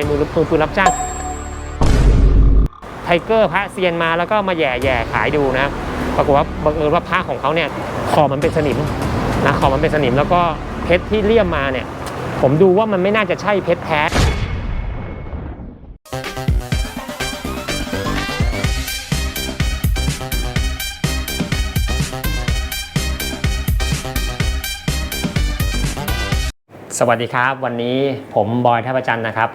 เป็นมือปืนปืนรับจ้างไทเกอร์พระเซียนมาแล้วก็มาแย่แย่ขายดูนะปรากฏว่าบังเอิญว่าพระของเขาเนี่ยคอมันเป็นสนิมนะคอมันเป็นสนิมแล้วก็เพชรที่เลี่ยมมาเนี่ย ผมดูว่ามันไม่น่าจะใช่เพชรแท้ สวัสดีครับ วันนี้ผมบอยท่าประจันนะครับ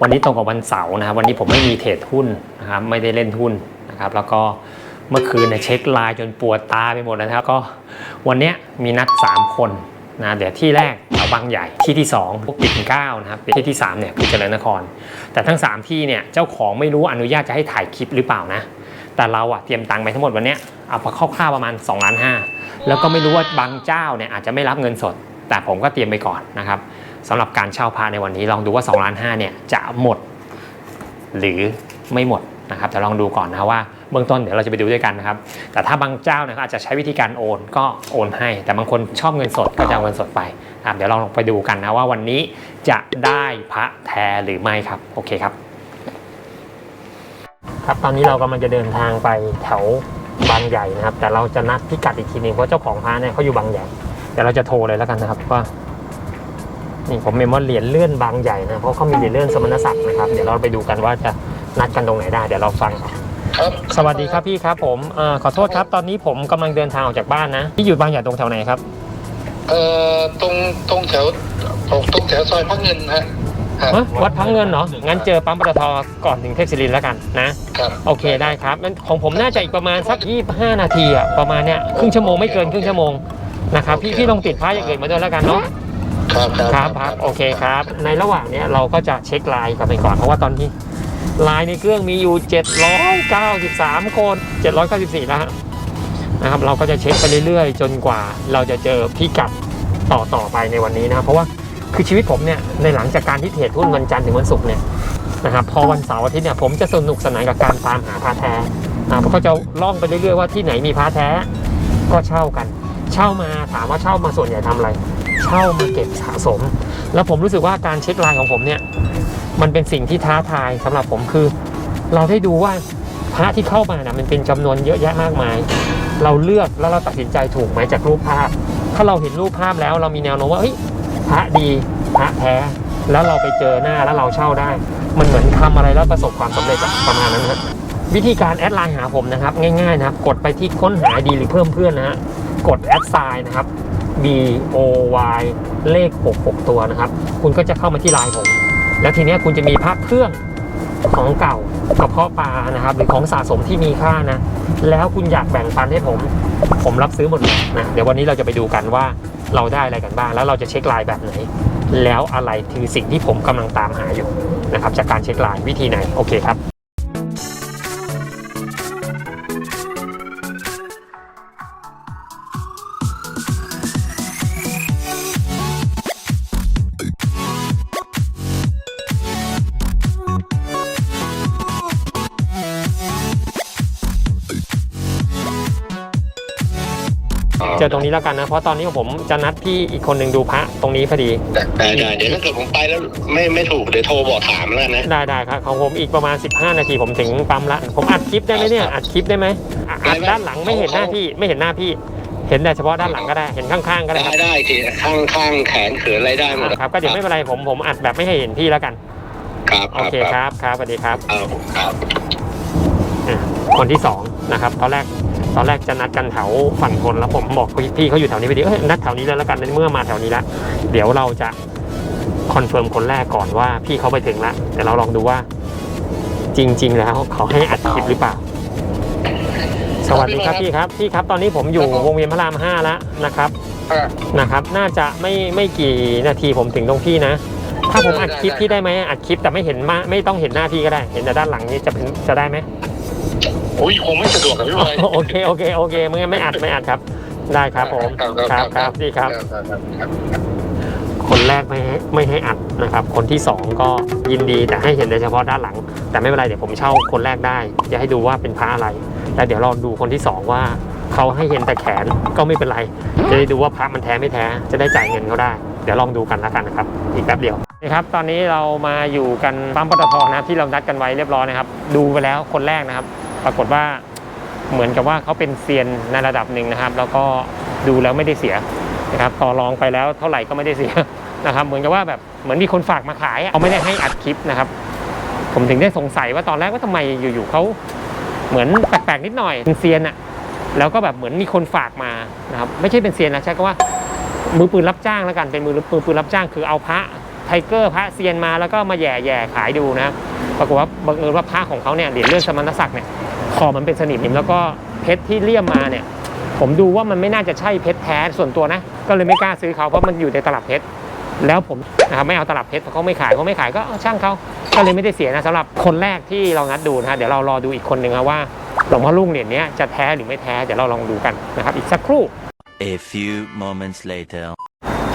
วันนี้ตรงกับวันเสาร์นะครับวันนี้ผมไม่มีเทรดหุ้นนะครับไม่ได้เล่นหุ้นนะครับแล้วก็เมื่อคืนเนี่ยเช็คไลน์จนปวดตาไปหมดแล้วครับก็วันนี้มีนัด 3 คนนะเดี๋ยวที่แรกแถวบางใหญ่ที่ที่2พวกปิ่นเก้านะครับที่ที่3เนี่ยคือเจริญนคร แต่ทั้ง 3 ที่เนี่ยเจ้าของไม่รู้อนุญาตจะให้ถ่ายคลิปหรือเปล่านะแต่เราอะเตรียมตังค์ไปทั้งหมดวันนี้เอาคร่าวๆประมาณ2ล้านห้าแล้วก็ไม่รู้ว่าบางเจ้าเนี่ยอาจจะไม่รับเงินสด แต่ผมก็เตรียมไปก่อนนะครับสำหรับการเช่าพระในวันนี้ลองดูว่า2ล้านห้าเนี่ยจะหมด หรือไม่หมดนะครับจะลองดูก่อนนะว่าเบื้องต้นเดี๋ยวเราจะไปดูด้วยกันนะครับ แต่ถ้าบางเจ้าเนี่ยเขาอาจจะใช้วิธีการโอนก็โอนให้ แต่บางคนชอบเงินสดก็จะเอาเงินสดไปครับเดี๋ยวลองไปดูกันนะว่าวันนี้จะได้พระแท้หรือไม่ครับ โอเคครับ ครับตอนนี้เรากำลังจะเดินทางไปแถวบางใหญ่นะครับ แต่เราจะนัดพิกัดอีกทีหนึงเพราะเจ้าของพระเนี่ยเขาอยู่บางใหญ่ เดี๋ยวเราจะโทรเลยแล้วกันนะครับว่านี่ผมเมมว่าเหรียญเลื่อนบางใหญ่นะเพราะเขามีเหรียญเลื่อนสมณศักดิ์นะครับเดี๋ยวเราไปดูกันว่าจะนัดกันตรงไหนได้ เดี๋ยวเราฟังครับสวัสดีครับพี่ครับ ผมเออขอโทษครับ ตอนนี้ผมกำลังเดินทางออกจากบ้านนะพี่อยู่บางใหญ่ตรงแถวไหนครับเอ่อตรงตรงแถวตรงตรงแถวซอยพระเงินฮะฮะฮะวัดพังเงินเหรองั้นเจอปั๊มปตทก่อนถึงเทพศิรินทร์แล้วกันนะ ครับโอเคได้ครับงั้นของผมน่าจะอีกประมาณสัก25นาทีอะประมาณเนี้ยครึ่งชั่วโมงไม่เกินครึ่งชั่วโมง นะครับ พี่พี่ลองติดพระอย่างอื่นมาด้วยแล้วกันเนาะครับครับครับครับโอเคครับ ในระหว่างเนี้ยเราก็จะเช็คไลน์กันไปก่อนเพราะว่าตอนนี้ไลน์ในเครื่องมีอยู่ 793 คน 794แล้วฮะนะครับเราก็จะเช็คไปเรื่อยๆ จนกว่าเราจะเจอพิกัดต่อต่อไปในวันนี้นะครับเพราะว่าคือชีวิตผมเนี่ยในหลังจากการที่เทรดหุ้นวันจันทร์ถึงวันศุกร์เนี่ยนะครับพอวันเสาร์อาทิตย์เนี่ยผมจะสนุกสนานกับการตามหาพระแท้อ่าเพราะเขาจะล่องไปเรื่อยๆว่าที่ไหนมีพระแท้ก็เช่ากัน เช่ามาถามว่าเช่ามาส่วนใหญ่ทำอะไร เช่ามาเก็บสะสม แล้วผมรู้สึกว่าการเช็คลน์ของผมเนี่ย มันเป็นสิ่งที่ท้าทายสำหรับผมคือ เราได้ดูว่าพระที่เข้ามานะมันเป็นจำนวนเยอะแยะมากมาย เราเลือกแล้วเราตัดสินใจถูกไหมจากรูปภาพ ถ้าเราเห็นรูปภาพแล้วเรามีแนวโน้มว่าเฮ้ยพระดีพระแท้แล้วเราไปเจอหน้าแล้วเราเช่าได้ มันเหมือนทำอะไรแล้วประสบความสำเร็จประมาณนั้นนะครับวิธีการแอดไลน์หาผมนะครับ ง่ายๆนะครับ กดไปที่ค้นหาดีหรือเพิ่มเพื่อนนะฮะ กดแอดไซน์นะครับ B O Y เลข 66 ตัวนะครับ คุณก็จะเข้ามาที่ไลน์ผม แล้วทีนี้คุณจะมีภาพเครื่องของเก่ากระเพาะปลานะครับ หรือของสะสมที่มีค่านะ แล้วคุณอยากแบ่งปันให้ผม ผมรับซื้อหมดเลยนะ เดี๋ยววันนี้เราจะไปดูกันว่าเราได้อะไรกันบ้าง แล้วเราจะเช็คลน์แบบไหน แล้วอะไรคือสิ่งที่ผมกำลังตามหาอยู่นะครับ จากการเช็คลน์วิธีไหน โอเคครับ เจอตรงนี้แล้วกันนะ เพราะตอนนี้ผมจะนัดพี่อีกคนหนึ่งดูพระตรงนี้พอดี ได้ได้เดี๋ยวถ้าเกิดผมไปแล้วไม่ไม่ถูกเดี๋ยวโทรบอกถามแล้วกันนะ ได้ได้ครับของผมอีกประมาณ 15 นาทีผมถึงปั๊มละ ผมอัดคลิปได้ไหมเนี่ย อัดคลิปได้ไหมอะอัดด้านหลังไม่เห็นหน้าพี่ไม่เห็นหน้าพี่ เห็นแต่เฉพาะด้านหลังก็ได้ เห็นข้างๆก็ได้ได้ครับได้ทีข้างข้างแขนเขินอะไรได้หมดครับ ก็เดี๋ยวไม่เป็นไรผมผมอัดแบบไม่ให้เห็นพี่แล้วกัน ครับโอเคครับครับสวัสดีครับครับครับ อะคนที่สองนะครับตอนแรก ตอนแรกจะนัดกันแถวฝั่งทนแล้วผมบอกพี่พี่เขาอยู่แถวนี้พอดีเอ้ยนัดแถวนี้เลยแล้วกันในเมื่อมาแถวนี้แล้วเดี๋ยวเราจะคอนเฟิร์มคนแรกก่อนว่าพี่เขาไปถึงแล้วเดี๋ยวเราลองดูว่า จริง ๆ แล้วเขาให้อัดคลิปหรือเปล่า สวัสดีครับพี่ครับพี่ครับ ตอนนี้ผมอยู่วงเวียนพระรามห้าแล้วนะครับครับนะครับ น่าจะไม่ไม่กี่นาทีผมถึงตรงพี่นะ ถ้าผมอัดคลิปพี่ได้ไหมอัดคลิปแต่ไม่เห็นมาไม่ต้องเห็นหน้าพี่ก็ได้ เห็นแต่ด้านหลังนี้จะเป็นจะได้ไหม อุ้ยคงไม่สะดวกกับพี่บอยโอเคโอเคโอเคมึงไม่อัดไม่อัดครับ ได้ครับผมครับครับดีครับ คนแรกไม่ให้ไม่ให้อัดนะครับ คนที่สองก็ยินดีแต่ให้เห็นแต่เฉพาะด้านหลัง แต่ไม่เป็นไรเดี๋ยวผมเช่าคนแรกได้จะให้ดูว่าเป็นพระอะไร แล้วเดี๋ยวเราดูคนที่สองว่าเขาให้เห็นแต่แขนก็ไม่เป็นไร จะได้ดูว่าพระมันแท้ไม่แท้ จะได้จ่ายเงินเขาได้ เดี๋ยวลองดูกันแล้วกันนะครับ อีกแป๊บเดียวนะครับ ตอนนี้เรามาอยู่กันปั๊มปตทนะครับที่เรานัดกันไว้เรียบร้อยนะครับ ดูไปแล้วคนแรกนะครับ ปรากฏว่าเหมือนกับว่าเขาเป็นเซียนในระดับหนึ่งนะครับ แล้วก็ดูแล้วไม่ได้เสียนะครับต่อรองไปแล้วเท่าไหร่ก็ไม่ได้เสียนะครับ เหมือนกับว่าแบบเหมือนมีคนฝากมาขายเขาไม่ได้ให้อัดคลิปนะครับ ผมถึงได้สงสัยว่าตอนแรกว่าทำไมอยู่ๆเขาเหมือนแปลกๆนิดหน่อยเป็นเซียนอะแล้วก็แบบเหมือนมีคนฝากมานะครับไม่ใช่เป็นเซียนนะใช้คำว่ามือปืนรับจ้างแล้วกันเป็นมือมือปืนรับจ้างคือเอาพระ ไทเกอร์พระเซียนมาแล้วก็มาแย่แย่ขายดูนะปรากฏว่าบังเอิญว่าพระของเขาเนี่ยเหรียญเลื่อนสมณศักดิ์เนี่ยคอมันเป็นสนิมแล้วก็เพชรที่เลี่ยมมาเนี่ยผมดูว่ามันไม่น่าจะใช่เพชรแท้ส่วนตัวนะ ก็เลยไม่กล้าซื้อเขาเพราะมันอยู่ในตลับเพชรแล้วผมนะครับไม่เอาตลับเพชรเพราะเขาไม่ขายเขาไม่ขายก็ช่างเขาก็เลยไม่ได้เสียนะสำหรับคนแรกที่เรานัดดูนะเดี๋ยวเรารอดูอีกคนหนึ่งนะว่าหลวงพ่อลุงเหรียญนี้จะแท้หรือไม่แท้เดี๋ยวเราลองดูกันนะครับอีกสักครู่ A few moments later.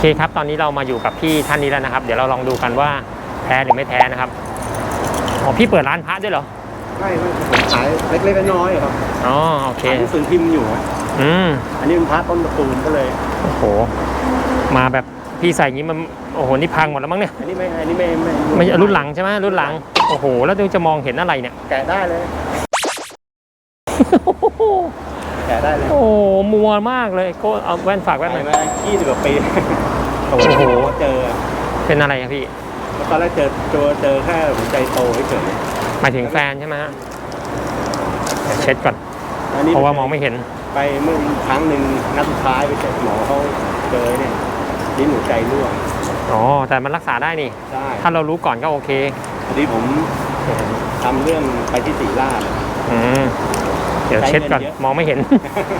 โอเคครับ ตอนนี้เรามาอยู่กับพี่ท่านนี้แล้วนะครับ เดี๋ยวเราลองดูกันว่าแท้หรือไม่แท้นะครับอ๋อพี่เปิดร้านพระด้วยเหรอไม่ไม่ผมขายเล็กๆน้อยๆครับอ๋อโอเคขายหนังสือพิมพ์อยู่อะอืมอันนี้เป็นพระต้นตระกูลก็เลยโอ้โห มาแบบพี่ใส่อย่างนี้มันโอ้โหนี่พังหมดแล้วมั้งเนี่ยอันนี้ไม่อันนี้ไม่ไม่ไม่ใช่รุ่นหลังใช่ไหมรุ่นหลังโอ้โห แล้วดูจะมองเห็นอะไรเนี่ยแกะได้เลย แกะได้เลยโอ้โหมัวมากเลยก็เอาแว่นฝากแว่นหน่ขาอยยมายี่สิบกว่าปีโอ้โห เจอเป็นอะไรอะพี่ตอนแรกเจอเจอเจอแค่หัวใจโตเฉยหมายถึงแฟนใช่ไหมฮะเดี๋ยวเช็ดก่อนๆอันนี้เพราะว่ามองไม่เห็น ไปเมื่อครั้งหนึ่งนัดสุดท้ายไปเจอหมอเขาเจอเนี่ยลิ้นหัวใจรั่วอ๋อ แต่มันรักษาได้นี่ได้ถ้าเรารู้ก่อนก็โอเค พอดีผมทำเรื่องไปที่ศรีราชอืม เดี๋ยวเช็ดก่อนใช้เงินเยอะมองไม่เห็น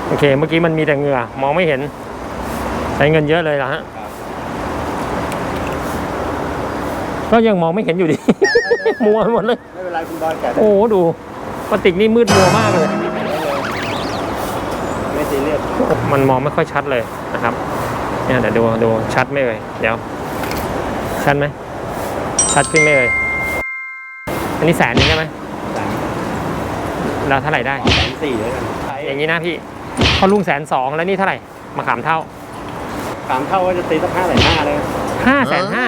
โอเค เมื่อกี้มันมีแต่เหงื่อ มองไม่เห็น ใช้เงินเยอะเลยเหรอฮะครับก็ยังมองไม่เห็นอยู่ดีมัวไปหมดเลยไม่เป็นไรคุณบอยแกะได้โอ้โหดูพลาสติกนี่มืดมัวมากเลยไม่ซีเรียสมันมองไม่ค่อยชัดเลยนะครับเนี่ยเดี๋ยวดูดูชัดไหมเอ่ยเดี๋ยว ชัดไหมชัดขึ้นไหมเอ่ยอันนี้แสนหนึงใช่ไหมสาม เราเท่าไหร่ได้ แสนสี่แล้วกันอย่างนี้นะพี่เขาลุงแสนสองแล้วนี่เท่าไหร่มาขามเท่าสามเท่าก็จะตีสักห้าแสนห้าเลยห้าแสนห้า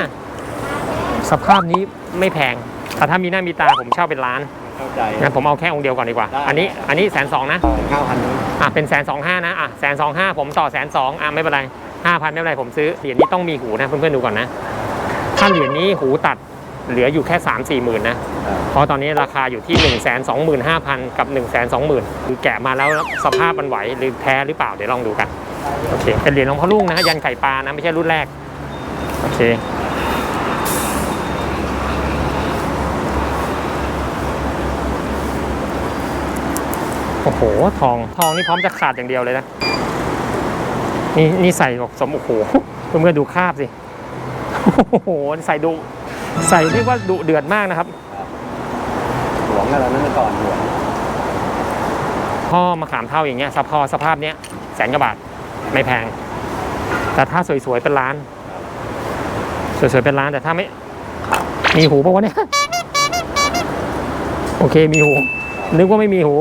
สภาพนี้ไม่แพงแต่ถ้ามีหน้ามีตาผมเช่าเป็นล้านเข้าใจ งั้นผมเอาแค่องค์เดียวก่อนดีกว่า ได้ อันนี้อันนี้แสนสองนะข้าวพันนึงอะเป็นแสนสองห้านะอะแสนสองห้าผมต่อแสนสองอะไม่เป็นไรห้าพันไม่เป็นไรผมซื้อเหรียญนี้ต้องมีหูนะเพื่อนๆดูก่อนนะ ถ้าเหรียญนี้หูตัด เหลืออยู่แค่สามสี่หมื่นนะ เพราะตอนนี้ราคาอยู่ที่1นึ่งแสนสองหมื่นห้าพันกับ1นึ่งแสนสองหมื่นคือแกะมาแล้วสภาพมันไหวหรือแท้หรือเปล่าเดี๋ยวลองดูกัน โอเค เป็นเหรียญหลวงพ่อลุงนะฮะยันไข่ปลานะ ไม่ใช่รุ่นแรก โอเค โอ้โห ทองทองนี่พร้อมจะขาดอย่างเดียวเลยนะ นี่นี่ใส่บอกสมโอ้โหเพื่อนๆดูคราบสิโอ้โห ใส่ดู ใส่เรียกว่าดุเดือดมากนะครับ หลวงอะไรนั่นก่อนหลวงพ่อมาขามเท่าอย่างเงี้ยสภาพสภาพเนี้ยแสนกว่าบาทไม่แพง แต่ถ้าสวยๆเป็นล้าน สวยๆเป็นล้านแต่ถ้าไม่ มีหูปะวะเนี่ย โอเคมีหู นึกว่าไม่มีหู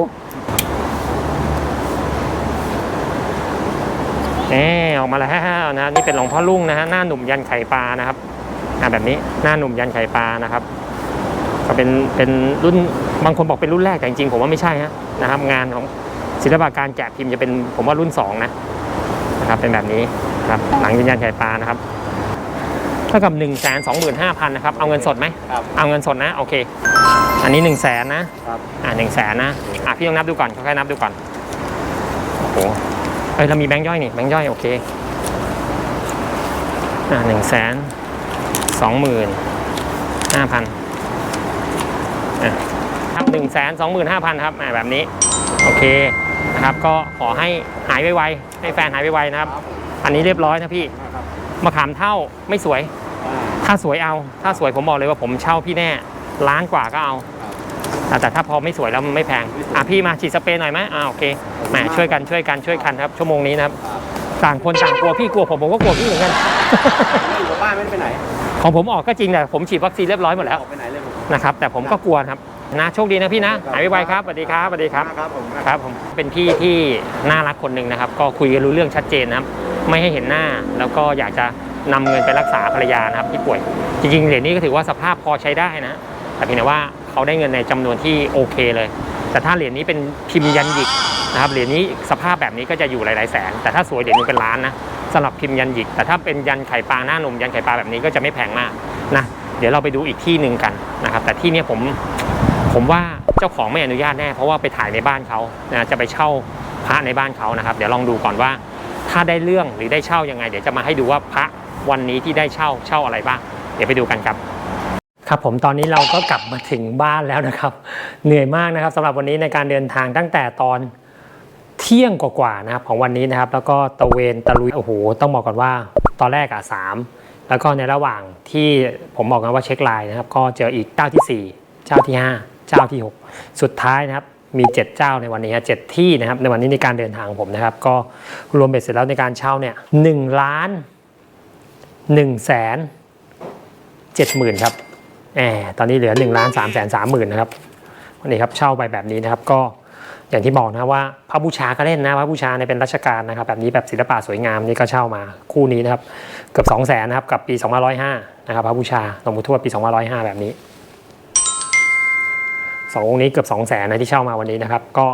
แหมออกมาแล้วนะนี่เป็นหลวงพ่อลุงนะฮะหน้าหนุ่มยันไข่ปลานะครับอ่า แบบนี้หน้าหนุ่มยันไข่ปลานะครับ ก็เป็นเป็นรุ่นบางคนบอกเป็นรุ่นแรกแต่จริงๆผมว่าไม่ใช่ฮะนะครับ งานของศิลปะการแกะพิมพ์จะเป็นผมว่ารุ่นสองนะนะครับเป็นแบบนี้นะครับหลังยืนยันไข่ปลานะครับเท่ากับ1นึ่งแสนสองหมื่นห้าพันนะครับเอาเงินสดไหมครับเอาเงินสดนะโอเค อันนี้1นึ่งแสนนะครับอ่าหนึ่งแสนนะอะพี่ต้องนับดูก่อนค่อยๆนับดูก่อนโอ้โหเอ้ยเรามีแบงค์ย่อยนี่แบงค์ย่อยโอเคอ่าหนึ่งแสน สองหมื่นห้าพันครับหนึ่งแสนสองหมื่นห้าพันครับอ่าแบบนี้ โอเคนะครับ ก็ขอให้หายไวๆให้แฟนหายไวๆนะครับ อันนี้เรียบร้อยนะพี่ครับมะขามเท่าไม่สวยอ่าถ้าสวยเอา ถ้าสวยผมบอกเลยว่าผมเช่าพี่แน่ล้านกว่าก็เอาแต่แต่ถ้าพอไม่สวยแล้วมันไม่แพง อะพี่มาฉีดสเปรย์หน่อยไหมอ่าโอเคแหมช่วยกันช่วยกันช่วยกันครับ ชั่วโมงนี้นะครับ ต่างคนต่างกลัวพี่กลัวผมผมก็กลัวพี่เหมือนกันไม่อยู่กับบ้านไม่ได้ไปไหน ของผมออกก็จริงแต่ผมฉีดวัคซีนเรียบร้อยหมดแล้วออกไปไหนเลยผมนะครับแต่ผมก็กลัวนะครับนะโชคดีนะพี่นะหายไวๆครับสวัสดีครับสวัสดีครับครับผมครับผมเป็นพี่ที่น่ารักคนหนึ่งนะครับ ก็คุยกันรู้เรื่องชัดเจนนะครับไม่ให้เห็นหน้าแล้วก็อยากจะนำเงินไปรักษาภรรยานะครับที่ป่วย จริงๆเหรียญนี้ก็ถือว่าสภาพพอใช้ได้นะแต่เพียงแต่ว่าเขาได้เงินในจำนวนที่โอเคเลย แต่ถ้าเหรียญนี้เป็นพิมพ์ยันหยิกนะครับเหรียญนี้สภาพแบบนี้ก็จะอยู่หลายๆแสน แต่ถ้าสวยเหรียญนึงเป็นล้านนะ สำหรับพิมพ์ยันหยิก แต่ถ้าเป็นยันไข่ปลาหน้าหนุ่มยันไข่ปลาแบบนี้ก็จะไม่แพงมากนะเดี๋ยวเราไปดูอีกที่หนึ่งกันนะครับ แต่ที่นี้ผมผมว่าเจ้าของไม่อนุญาตแน่เพราะว่าไปถ่ายในบ้านเขานะจะไปเช่าพระในบ้านเขานะครับ เดี๋ยวลองดูก่อนว่า ถ้าได้เรื่องหรือได้เช่ายังไง เดี๋ยวจะมาให้ดูว่าพระวันนี้ที่ได้เช่าเช่าอะไรบ้าง เดี๋ยวไปดูกันครับ ครับผมตอนนี้เราก็กลับมาถึงบ้านแล้วนะครับ เหนื่อยมากนะครับสำหรับวันนี้ในการเดินทางตั้งแต่ตอน เที่ยงกว่าๆนะครับของวันนี้นะครับ แล้วก็ตะเวนตะลุยโอ้โหต้องบอกก่อนว่าตอนแรกอะสามแล้วก็ในระหว่างที่ผมบอกกันว่าเช็คไลน์นะครับ ก็เจออีกเจ้าที่สี่เจ้าที่ห้าเจ้าที่หกสุดท้ายนะครับ มี 7 เจ้าในวันนี้เจ็ดที่นะครับ ในวันนี้ในการเดินทางผมนะครับ ก็รวมเบ็ดเสร็จแล้วในการเช่าเนี่ยหนึ่งล้านหนึ่งแสนเจ็ดหมื่นครับแหมตอนนี้เหลือ1นึ่งล้านสามแสนสามหมื่นนะครับวันนี้ครับเช่าไปแบบนี้นะครับก็ อย่างที่บอกนะว่าพระบูชาก็เล่นนะพระบูชาเนี่ยเป็นรัชกาลนะครับแบบนี้แบบศิลปะสวยงามนี่ก็เช่ามาคู่นี้นะครับเกือบ 2 0 0แสนนะครับกับปี 2505นะครับพระบูชาหลวงปู่ทวดปี 2505 แบบนี้สององค์นี้เกือบ2 0 0แสนนะที่เช่ามาวันนี้นะครับก็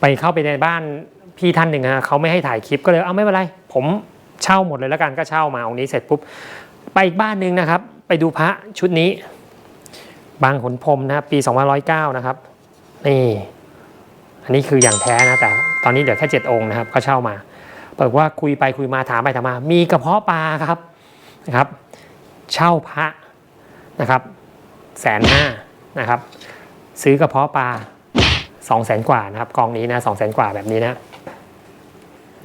ไปเข้าไปในบ้านพี่ท่านหนึ่งนะเขาไม่ให้ถ่ายคลิปก็เลยเอาไม่เป็นไร ผมเช่าหมดเลยแล้วกันก็เช่ามาองค์นี้เสร็จปุ๊บไปอีกบ้านหนึ่งนะครับ ไปดูพระชุดนี้ บางขนพรมนะครับปี 2509 นะครับนี่ อันนี้คืออย่างแท้นะแต่ตอนนี้เหลือแค่ 7 องค์นะครับ ก็เช่ามา เปิดว่าคุยไปคุยมาถามไปถามมา มีกระเพาะปลาครับนะครับ เช่าพระนะครับแสนห้านะครับ ซื้อกระเพาะปลาสองแสนกว่านะครับกองนี้นะสองแสนกว่าแบบนี้นะ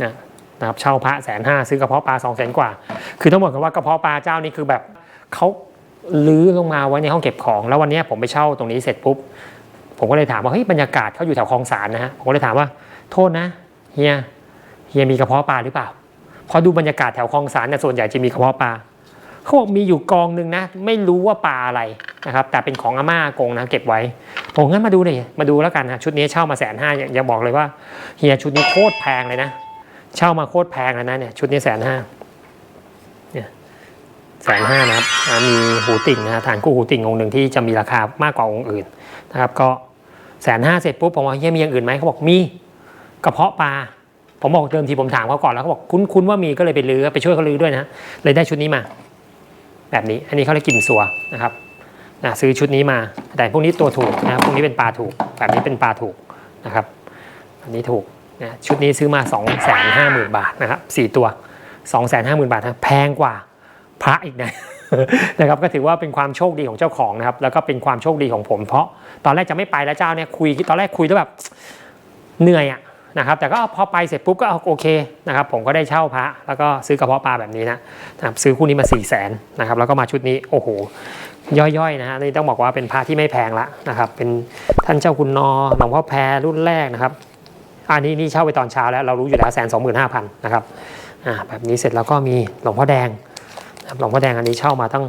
นะนะครับเช่าพระแสนห้าซื้อกระเพาะปลาสองแสนกว่า คือต้องบอกกันว่ากระเพาะปลาเจ้านี้คือแบบเขาลื้อลงมาไว้ในห้องเก็บของ แล้ววันนี้ผมไปเช่าตรงนี้เสร็จปุ๊บ ผมก็เลยถามว่าเฮ้ยบรรยากาศเขาอยู่แถวคลองสารนะฮะผมก็เลยถามว่าโทษนะเฮียเฮียมีกระเพาะปลาหรือเปล่าพอดูบรรยากาศแถวคลองสารเนี่ยส่วนใหญ่จะมีกระเพาะปลาเขาบอกมีอยู่กองหนึ่งนะไม่รู้ว่าปลาอะไรนะครับแต่เป็นของอาม่าอากงนะเก็บไว้ผมงั้นมาดูเลยมาดูแล้วกันนะชุดนี้เช่ามาแสนห้าอย่าบอกเลยว่าเฮียชุดนี้โคตรแพงเลยนะ เช่ามาโคตรแพงเลยนะเนี่ยชุดนี้แสนห้าเนี่ยแสนห้านะครับมีหูติ่งนะฮะฐานกู้หูติ่งองค์หนึ่งที่จะมีราคามากกว่าองค์อื่นนะครับก็ แสนห้าเสร็จปุ๊บผมว่าเฮียมีอย่างอื่นไหมเขาบอกมีกระเพาะปลาผมบอกเดิมทีผมถามเขาก่อนแล้วเขาบอกคุ้นคุ้นว่ามีก็เลยไปลื้อไปช่วยเขาลื้อด้วยนะเลยได้ชุดนี้มา แบบนี้อันนี้เขาเรียกกลิ่นสัวนะครับนะซื้อชุดนี้มาแต่พวกนี้ตัวถูกนะครับพวกนี้เป็นปลาถูก แบบนี้เป็นปลาถูกนะครับ อันนี้ถูกนะชุดนี้ซื้อมา 2 5 0 0 0 0 บาทนะครับสี่ตัว 2 5 0 0 0 0 บาทนะแพงกว่าพระอีกนะ นะครับก็ถือว่าเป็นความโชคดีของเจ้าของนะครับแล้วก็เป็นความโชคดีของผม เพราะตอนแรกจะไม่ไปแล้วเจ้าเนี่ยคุยตอนแรกคุยแล้วแบบเหนื่อยอะนะครับแต่ก็พอไปเสร็จปุ๊บก็โอเคนะครับผมก็ได้เช่าพระแล้วก็ซื้อกระเพาะปลาแบบนี้นะนะครับซื้อคู่นี้มา4ี่แสนนะครับแล้วก็มาชุดนี้โอ้โหย่อยๆนะฮะนี่ต้องบอกว่าเป็นพระที่ไม่แพงละนะครับเป็นท่านเจ้าคุณนอหลวงพ่อแพรรุ่นแรกนะครับอันนี้นี่เช่าไปตอนเช้าแล้วเรารู้อยู่แล้วแสนสองหมื่นห้าพันนะครับอ่าแบบนี้เสร็จแล้วก็มีหลวงพ่อแดง หลวงพ่อแดงอันนี้เช่ามาตั้ง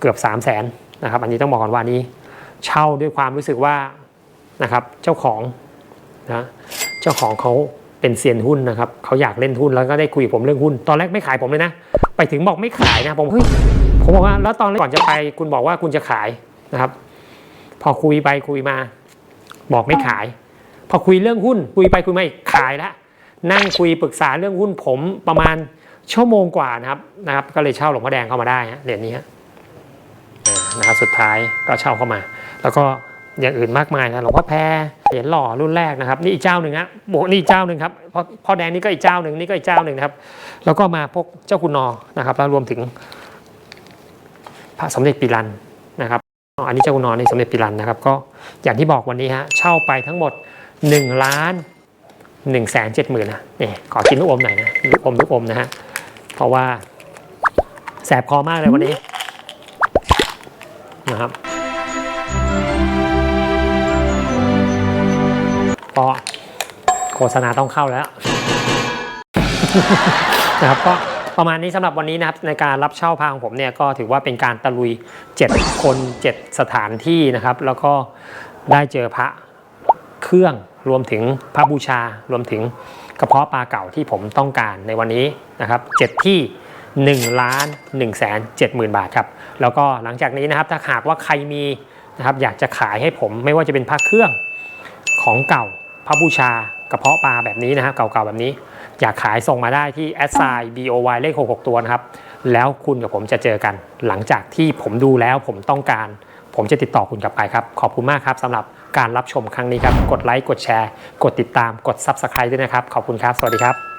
เกือบสามแสนนะครับอันนี้ต้องบอกก่อนว่าอันนี้ เช่าด้วยความรู้สึกว่านะครับเจ้าของนะเจ้าของเขาเป็นเซียนหุ้นนะครับเขาอยากเล่นหุ้นแล้วก็ได้คุยกับผมเรื่องหุ้น ตอนแรกไม่ขายผมเลยนะ ไปถึงบอกไม่ขายนะผมเฮ้ยผมบอกว่าแล้วตอนก่อนจะไปคุณบอกว่าคุณจะขายนะครับ พอคุยไปคุยมา บอกไม่ขาย พอคุยเรื่องหุ้น คุยไปคุยมาอีกขายแล้วนั่งคุยปรึกษาเรื่องหุ้นผมประมาณ ชั่วโมงกว่านะครับนะครับ ก็เลยเช่าหลวงพ่อแดงเข้ามาได้เหรียญนี้นะครับสุดท้ายก็เช่าเข้ามา แล้วก็อย่างอื่นมากมายนะหลวงพ่อแพรเหรียญหล่อรุ่นแรกนะครับ นี่อีกเจ้าหนึ่งฮะโบนี่อีกเจ้าหนึ่งครับพ่อพ่อแดงนี่ก็อีกเจ้าหนึ่งนี่ก็อีกเจ้าหนึ่งนะครับ แล้วก็มาพวกเจ้าคุณนอนะครับ แล้วรวมถึงพระสมเด็จปีรันนะครับอันนี้เจ้าคุณนอนนี่สมเด็จปีรันนะครับ ก็อย่างที่บอกวันนี้ฮะเช่าไปทั้งหมด1ล้าน1แสนเจ็ดหมื่นนะนี่ขอกินลูกอมหน่อยนะลูกอมลูกอมนะฮะ เพราะว่าแสบคอมากเลยวันนี้นะครับก็โฆษณาต้องเข้าแล้วนะครับก็ประมาณนี้สำหรับวันนี้นะครับในการรับเช่าพาของผมเนี่ยก็ถือว่าเป็นการตะลุย 7 คน 7 สถานที่นะครับ แล้วก็ได้เจอพระเครื่องรวมถึงพระบูชารวมถึง กระเพาะปลาเก่าที่ผมต้องการในวันนี้นะครับ7ที่1ล้าน1แสน7หมื่นบาทครับ แล้วก็หลังจากนี้นะครับถ้าหากว่าใครมีนะครับอยากจะขายให้ผมไม่ว่าจะเป็นพระเครื่องของเก่าพระบูชากระเพาะปลาแบบนี้นะฮะเก่าๆแบบนี้ อยากขายส่งมาได้ที่ s i b o y เลข66 ตัวนะครับ แล้วคุณกับผมจะเจอกัน หลังจากที่ผมดูแล้วผมต้องการ ผมจะติดต่อคุณกลับไปครับ ขอบคุณมากครับสำหรับ การรับชมครั้งนี้ครับ กดไลค์ กดแชร์ กดติดตาม กด Subscribe ด้วยนะครับ ขอบคุณครับ สวัสดีครับ